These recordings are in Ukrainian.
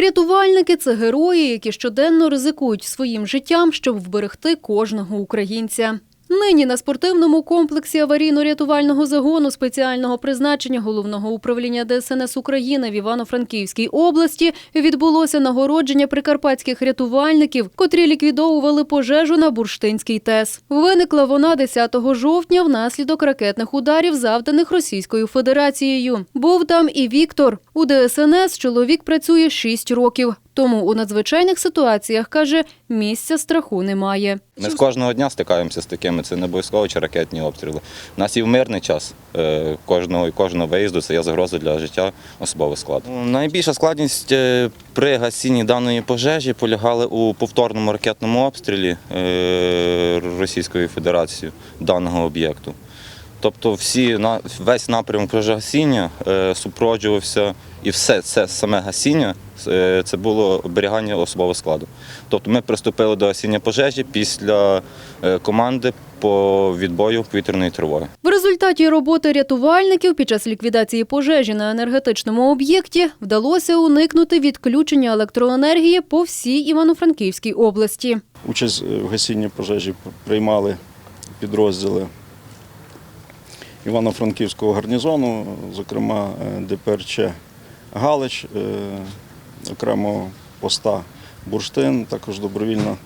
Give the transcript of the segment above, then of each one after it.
Рятувальники це герої, які щоденно ризикують своїм життям, щоб вберегти кожного українця. Нині на спортивному комплексі аварійно-рятувального загону спеціального призначення головного управління ДСНС України в Івано-Франківській області відбулося нагородження прикарпатських рятувальників, котрі ліквідовували пожежу на Бурштинській ТЕС. Виникла вона 10 жовтня внаслідок ракетних ударів, завданих Російською Федерацією. Був там і Віктор. У ДСНС чоловік працює 6 років. Тому у надзвичайних ситуаціях каже, місця страху немає. Ми з кожного дня стикаємося з такими, це не обов'язково чи ракетні обстріли. У нас і в мирний час е, кожного, кожного виїзду це є загроза для життя особового складу. Ну, Найбільша складність е, при гасінні даної пожежі полягала у повторному ракетному обстрілі е, Російською Федерацією даного об'єкту. Тобто всі, на- весь напрямок пожежогасіння е, супроводжувався і все це саме гасіння е, це було оберігання особового складу. Тобто ми приступили до гасіння пожежі після е, команди по відбою повітряної тривоги. В результаті роботи рятувальників під час ліквідації пожежі на енергетичному об'єкті вдалося уникнути відключення електроенергії по всій Івано-Франківській області. Участь в гасінні пожежі приймали підрозділи Івано-Франківського гарнізону, зокрема е, ДПРЧ Галич, е, окремо поста Бурштин, також добровільна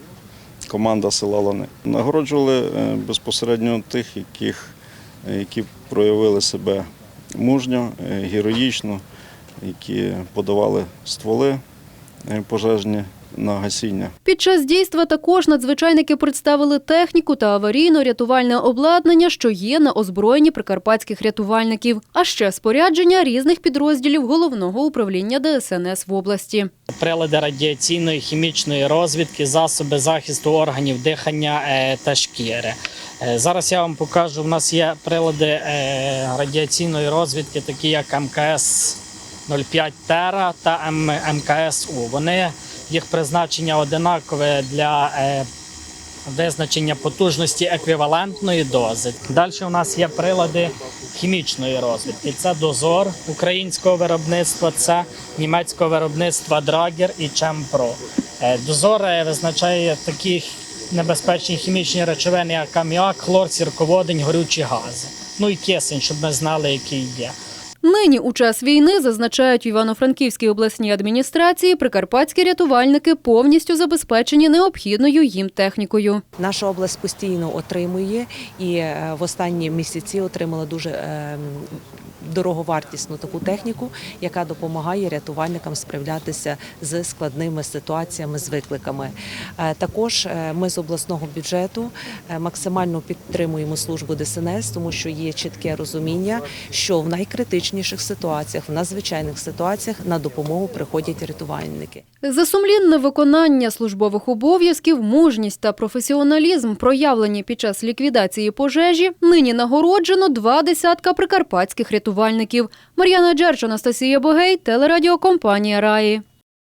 команда села Лани. Нагороджували е, безпосередньо тих, яких, які проявили себе мужньо, героїчно, які подавали стволи пожежні на гасіння. Під час дійства також надзвичайники представили техніку та аварійно-рятувальне обладнання, що є на озброєнні прикарпатських рятувальників, а ще спорядження різних підрозділів головного управління ДСНС в області. прилади радіаційної хімічної розвідки, засоби захисту органів дихання е, та шкіри. Е, Зараз я вам покажу. У нас є прилади е, радіаційної розвідки, такі як МКС 05 Тера та МКС У. Вони їх призначення одинакове для е, визначення потужності еквівалентної дози. Далі у нас є прилади хімічної розвідки. Це дозор українського виробництва, це німецького виробництва Драгер і Чемпро. Е, Дозор визначає такі небезпечні хімічні речовини, як аміак, хлор, сірководень, горючі гази. Ну і кисень, щоб ми знали, який є. Нині у час війни зазначають в Івано-Франківській обласній адміністрації, прикарпатські рятувальники повністю забезпечені необхідною їм технікою. Наша область постійно отримує і е, в останні місяці отримала дуже е, дороговартісну таку техніку, яка допомагає рятувальникам справлятися з складними ситуаціями, з викликами. Е, Також е, ми з обласного бюджету е, максимально підтримуємо службу ДСНС, тому що є чітке розуміння, що в найкритичніших ситуаціях, в надзвичайних ситуаціях на допомогу приходять рятувальники. За сумлінне виконання службових обов'язків, мужність та професіоналізм, проявлені під час ліквідації пожежі, нині нагороджено два десятка прикарпатських рятувальників. Мар'яна Джерч, Анастасія Богей, телерадіокомпанія Раї.